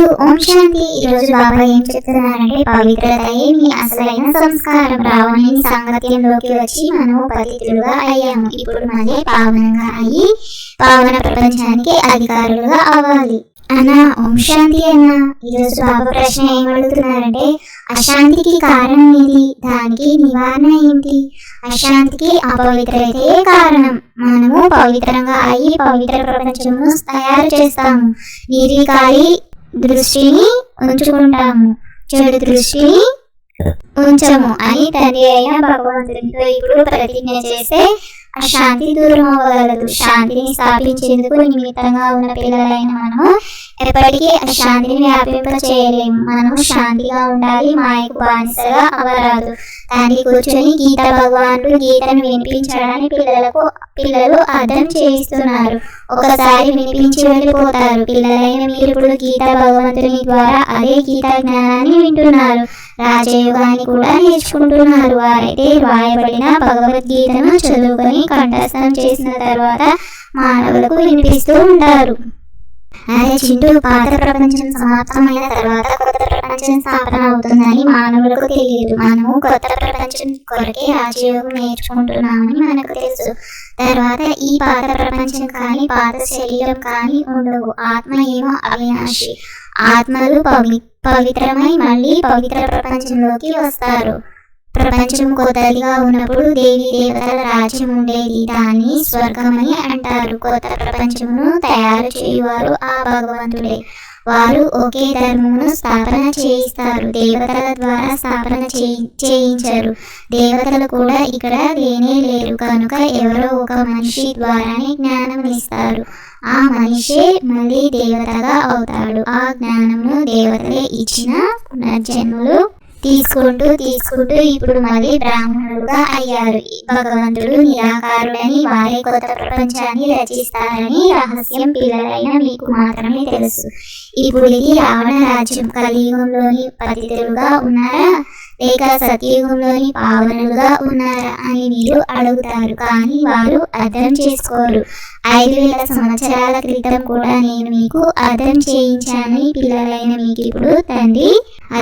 చింటూ ఓం శాంతి ఈ రోజు బాబా ఏం చెప్తున్నారంటే పవిత్రతయే మీ అసలైన సంస్కారం. రావణి సాంగత్యంలోకి వచ్చి మనము పతితులుగా అయ్యాము. ఇప్పుడు మళ్ళీ పావనంగా అయ్యి పావన ప్రపంచానికి అధికారులుగా అవ్వాలి. అన్నా ఓం శాంతి అన్నా. ఈరోజు బాబా ప్రశ్న ఏం అడుగుతున్నారంటే అశాంతికి కారణం ఏది? దానికి నివారణ ఏంటి? అశాంతికి అపవిత్రతే కారణం. మనము పవిత్రంగా అయ్యి పవిత్ర ప్రపంచము తయారు చేస్తాము. నిర్వికారి దృష్టిని ఉంచుకుంటాము. చెడు దృష్టిని ఉంచము అని తండ్రి అయిన భగవంతునితో ఇప్పుడు ప్రతిజ్ఞ చేస్తే అశాంతి దూరం అవ్వగలదు. శాంతిని స్థాపించేందుకు నిమిత్తంగా ఉన్న పిల్లలైన మనము ఎప్పటికీ అశాంతిని వ్యాపింప చేయలేము మనము శాంతిగా ఉండాలి. మాయకు బానిసగా అవరాదు దాన్ని కూర్చొని గీత భగవానుడు గీతను వినిపించడానికి పిల్లలకు పిల్లలు అర్థం చేయిస్తున్నారు. ఒకసారి వినిపించి వెళ్ళిపోతారు. పిల్లలైన మీరు ఇప్పుడు గీత భగవంతుని ద్వారా అదే గీత జ్ఞానాన్ని వింటున్నారు. రాజయోగాన్ని కూడా నేర్చుకుంటున్నారు. వారైతే రాయబడిన భగవద్గీతను చదువుకొని కంఠస్థం చేసిన తర్వాత మానవులకు వినిపిస్తూ ఉంటారు. అదే చింటూ పాత ప్రపంచం సమాప్తమైన తర్వాత కొత్త ప్రపంచం స్థాపన అవుతుందని మానవులకు తెలియదు. మనము కొత్త ప్రపంచం కొరకే రాజయోగం నేర్చుకుంటున్నామని మనకు తెలుసు. తర్వాత ఈ పాత ప్రపంచం కానీ పాత శరీరం కానీ ఉండవు. ఆత్మ ఏమో అవినాశి. ఆత్మలు పవి పవిత్రమై మళ్ళీ పవిత్ర ప్రపంచంలోకి వస్తారు. ప్రపంచం కొత్తదిగా ఉన్నప్పుడు దేవి దేవతల రాజ్యం ఉండేది. దాన్ని స్వర్గమని అంటారు. కొత్త ప్రపంచమును తయారు చేయువారు ఆ భగవంతుడే. వారు ఒకే ధర్మమును స్థాపన చేయిస్తారు. దేవతల ద్వారా స్థాపన చేయించారు చేయించరు. దేవతలు కూడా ఇక్కడ లేనే లేరు. కనుక ఎవరో ఒక మనిషి ద్వారానే జ్ఞానం ఇస్తారు. ఆ మనిషే మళ్ళీ దేవతగా అవుతాడు. ఆ జ్ఞానమును దేవతలే ఇచ్చిన పునర్జన్మలు తీసుకుంటూ తీసుకుంటూ ఇప్పుడు మళ్ళీ బ్రాహ్మణులుగా అయ్యారు. ఈ భగవంతుడు నిరాకారుడని వారే కొత్త ప్రపంచాన్ని రచిస్తారని రహస్యం పిల్లలైన మీకు మాత్రమే తెలుసు. ఇప్పుడు ఇది రావణ రాజ్యం. కలియుగంలోని పతితులుగా ఉన్నారా? లేక సత్యయుగంలోని పావనులుగా ఉన్నారా అని మీరు అడుగుతారు. కానీ వారు అర్థం చేసుకోరు. ఐదు వేల సంవత్సరాల క్రితం కూడా నేను మీకు అర్థం చేయించానని పిల్లలైన మీకు ఇప్పుడు తండ్రి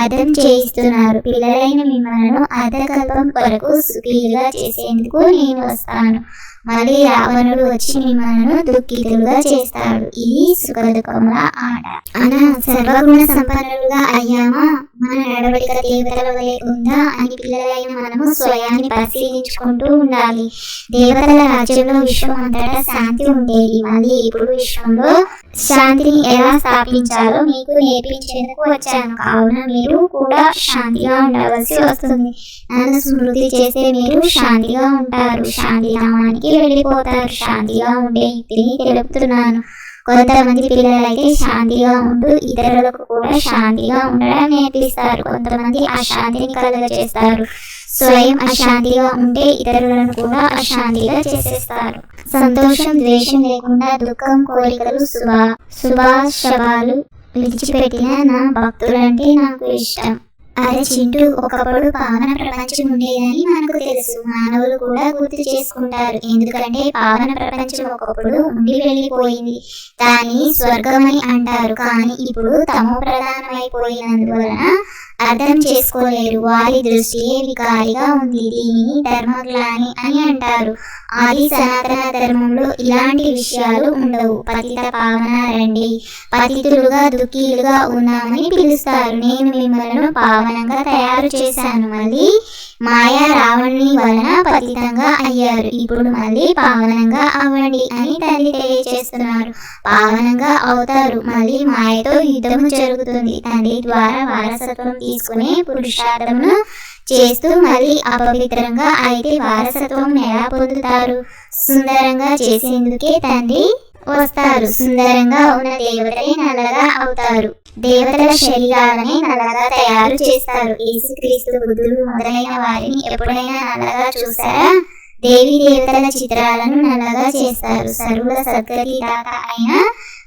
అర్థం చేయిస్తున్నారు. పిల్లలైన మిమ్మల్ని అర్ధకల్పం కొరకు సుఖీలుగా చేసేందుకు నేను వస్తాను. మళ్ళీ రావణుడు వచ్చి మిమ్మల్ని దుఃఖితులుగా చేస్తాడు. ఇది సుఖ దుఃఖముల ఆట. అలా సర్వగుణ సంపన్నులుగా అయ్యామా? మన నడవడిక దేవతల వలె ఉందా అని పిల్లలైన మనము స్వయాన్ని పరిశీలించుకుంటూ ఉండాలి. దేవతల రాజ్యంలో విశ్వం అంతటా శాంతి ఉండేది మళ్ళీ ఇప్పుడు విశ్వంలో శాంతిని ఎలా స్థాపించాలో మీకు నేర్పించేందుకు వచ్చాను. కావున మీరు కూడా శాంతిగా ఉండవలసి వస్తుంది. నన్ను స్మృతి చేస్తే మీరు శాంతిగా ఉంటారు. శాంతి ధామానికి వెళ్ళిపోతారు. శాంతిగా ఉండే యుక్తిని తెలుపుతున్నాను. కొంతమంది పిల్లలైతే శాంతిగా ఉంటూ ఇతరులకు కూడా శాంతిగా ఉండడం నేర్పిస్తారు. కొంతమంది అశాంతిని కలుగజేస్తారు. స్వయం అశాంతిగా ఉంటే ఇతరులను కూడా అశాంతిగా చేసేస్తారు. సంతోషం ద్వేషం లేకుండా దుఃఖం కోరికలు శుభ శుభాశవాలు విడిచిపెట్టిన నా భక్తులంటే నాకు ఇష్టం. అరే చింటూ ఒకప్పుడు పావన ప్రపంచం ఉండేదని మనకు తెలుసు. మానవులు కూడా గుర్తు చేసుకుంటారు. ఎందుకంటే పావన ప్రపంచం ఒకప్పుడు ఉండి వెళ్ళిపోయింది దాన్ని స్వర్గమని అంటారు. కానీ ఇప్పుడు తమో ప్రధానమైపోయినందువలన అర్థం చేసుకోలేరు. వారి దృష్టి వికారిగా ఉంది. దీనిని ధర్మగ్లాని అని అంటారు. ఆది సనాతన ధర్మంలో ఇలాంటి విషయాలు ఉండవు. పతిత పావన రండి. పతితులుగా దుఃఖీలుగా ఉన్నామని పిలుస్తారు. నేను మిమ్మల్ని పావనంగా తయారు చేశాను. మళ్ళీ మాయా రావణుని వలన పతితంగా అయ్యారు. ఇప్పుడు మళ్ళీ పావనంగా అవ్వండి అని తల్లి తెలియజేస్తున్నారు. పావనంగా అవుతారు. మళ్ళీ మాయతో యుద్ధము జరుగుతుంది. తండ్రి ద్వారా వారసత్వం తీసుకునే పురుషార్థమును చేస్తూ మళ్ళీ అపవిత్రంగా అయితే వారసత్వం ఎలా పొందుతారు? సుందరంగా చేసేందుకే తండ్రి వస్తారు. సుందరంగా ఉన్న దేవతలే నల్లగా అవుతారు. దేవతల శరీరాలని నల్లగా తయారు చేస్తారు. యేసుక్రీస్తు బుద్ధులు మొదలైన వారిని ఎప్పుడైనా నల్లగా చూసారా? దేవి దేవతల చిత్రాలను నల్లగా చేస్తారు. సర్వుల సద్గతి దాకా అయిన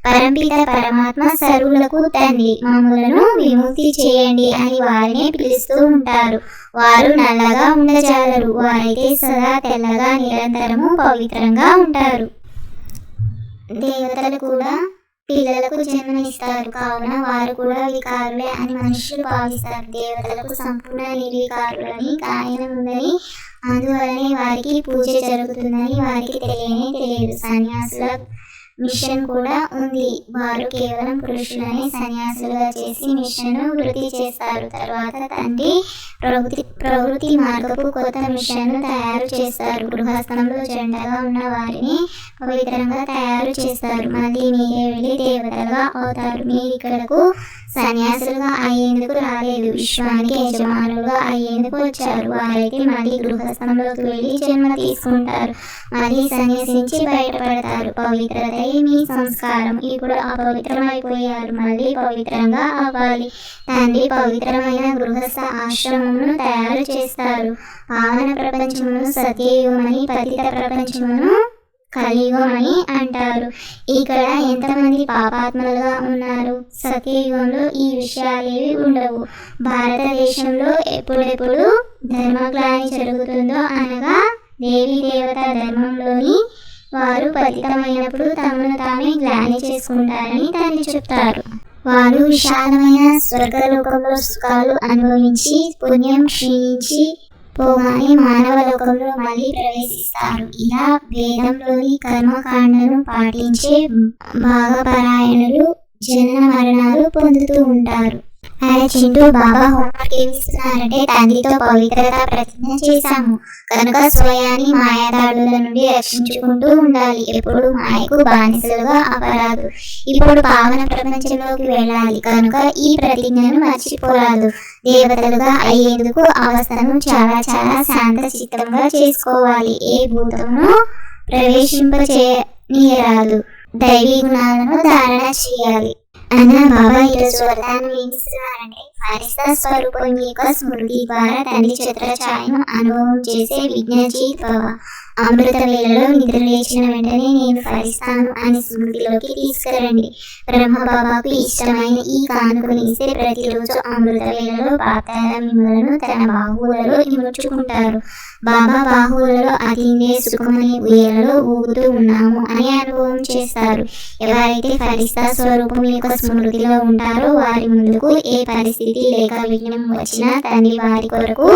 పరంపిత పరమాత్మ సర్వులకు తండ్రి. మమ్మలను విముక్తి చేయండి అని వారిని పిలుస్తూ ఉంటారు. వారు నల్లగా ఉండజాలరు. వారైతే సదా తెల్లగా నిరంతరము పవిత్రంగా ఉంటారు. దేవతలు కూడా పిల్లలకు జన్మనిస్తారు. కావున వారు కూడా వికారులే అని మనుషులు భావిస్తారు. దేవతలకు సంపూర్ణ నిర్వికారులని గాయనం ఉందని అందువలనే వారికి పూజ జరుగుతుందని వారికి తెలియనే తెలియదు. సన్యాసుల మిషన్ కూడా ఉంది. వారు కేవలం పురుషులని సన్యాసులుగా చేసి మిషన్ వృద్ధి చేస్తారు. తర్వాత తండ్రి ప్రవృత్తి ప్రవృత్తి మార్గపు కొత్త మిషన్ను తయారు చేస్తారు. గృహస్థంలో జెండగా ఉన్న వారిని పవిత్రంగా తయారు చేస్తారు. మళ్ళీ మీరే వెళ్ళి దేవతలుగా అవుతారు. మీరు ఇక్కడకు సన్యాసులుగా అయ్యేందుకు రాలేదు. విశ్వానికి యజమానులుగా అయ్యేందుకు వచ్చారు. వారైతే మళ్ళీ గృహస్థంలోకి వెళ్ళి జన్మ తీసుకుంటారు. మళ్ళీ సన్యాసించి బయటపడతారు. పవిత్రతే మీ సంస్కారం. ఇప్పుడు అపవిత్రమైపోయారు. మళ్ళీ పవిత్రంగా అవ్వాలి. తండ్రి పవిత్రమైన గృహస్థ ఆశ్రమమును తయారు చేస్తారు. పావన ప్రపంచమును సత్యయుగమని పతిత ప్రపంచమును కలియుగమని అంటారు. ఇక్కడ ఎంతమంది పాపాత్మలుగా ఉన్నారు? సత్యయుగంలో ఈ విషయాలేవి ఉండవు. భారతదేశంలో ఎప్పుడెప్పుడు ధర్మగ్లాని జరుగుతుందో అనగా దేవి దేవత ధర్మంలోని వారు పతితమైనప్పుడు తమను తామే గ్లాని చేసుకుంటారని తల్లి చెప్తారు. వారు విశాలమైన స్వర్గలోకంలో సుఖాలు అనుభవించి పుణ్యం క్షీణించి పోగానే మానవ లోకంలో మళ్ళీ ప్రవేశిస్తారు. ఇలా వేదంలోని కర్మకాండను పాటించే భాగపరాయణులు జనన మరణాలు పొందుతూ ఉంటారు. అరే చింటూ బాబా హోంవర్క్ ఏమి ఇస్తున్నారంటే తండ్రితో పవిత్రత ప్రతిజ్ఞ చేశాము. కనుక స్వయాన్ని మాయాదాడుల నుండి రక్షించుకుంటూ ఉండాలి. ఎప్పుడు మాయకు బానిసలుగా అపరాదు ఇప్పుడు పావన ప్రపంచంలోకి వెళ్ళాలి. కనుక ఈ ప్రతిజ్ఞను మర్చిపోరాదు. దేవతలుగా అయ్యేందుకు అవస్థను చాలా చాలా శాంత చిత్తంగా చేసుకోవాలి. ఏ భూతమును ప్రవేశింపచేయరాదు దైవీ గుణాలను ధారణ చేయాలి. అన్న బాబా ఈరోజు వరదానం ఏమిస్తున్నారంటే ఫరిస్తా స్వరూపం యొక్క స్మృతి ద్వారా తండ్రి ఛత్రఛాయను అనుభవం చేసే విజ్ఞజీత్ భవ. అమృత వేళలో నిద్ర లేచిన వెంటనే నేను ఫలిస్తాను అని స్మృతిలోకి తీసుకురండి. బ్రహ్మ బాబాకు ఇష్టమైన ఈ కానుకను ఇస్తే ప్రతిరోజు అమృత వేళలో బాప్తాల మిమ్మలను తన బాహువులలో ఇముడ్చుకుంటారు బాబా బాహువులలో అతిందే సుఖమనే ఉయ్యలలో ఊగుతూ ఉన్నాము అని అనుభవం చేస్తారు. ఎవరైతే ఫలిస్తా స్వరూపం యొక్క స్మృతిలో ఉంటారో వారి ముందుకు ఏ పరిస్థితి లేక విఘ్నం వచ్చినా తండ్రి వారి కొరకు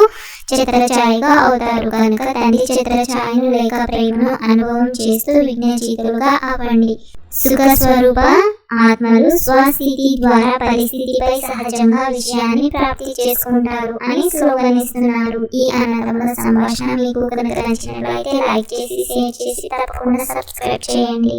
చిత్రఛాయగా అవుతారు కనుక తండ్రి చిత్రఛాయను లేక ప్రేమను అనుభవం చేస్తూ విఘ్నచీతులుగా అవ్వండి సుఖ స్వరూప ఆత్మలు స్వస్థితి ద్వారా పరిస్థితిపై సహజంగా విషయాన్ని ప్రాప్తి చేసుకుంటారు అని స్లోగనిస్తున్నారు. ఈ అన్నదమ్ముల సంభాషణ మీకు కనుక నచ్చినట్లయితే లైక్ చేసి షేర్ చేసి తప్పకుండా సబ్స్క్రైబ్ చేయండి.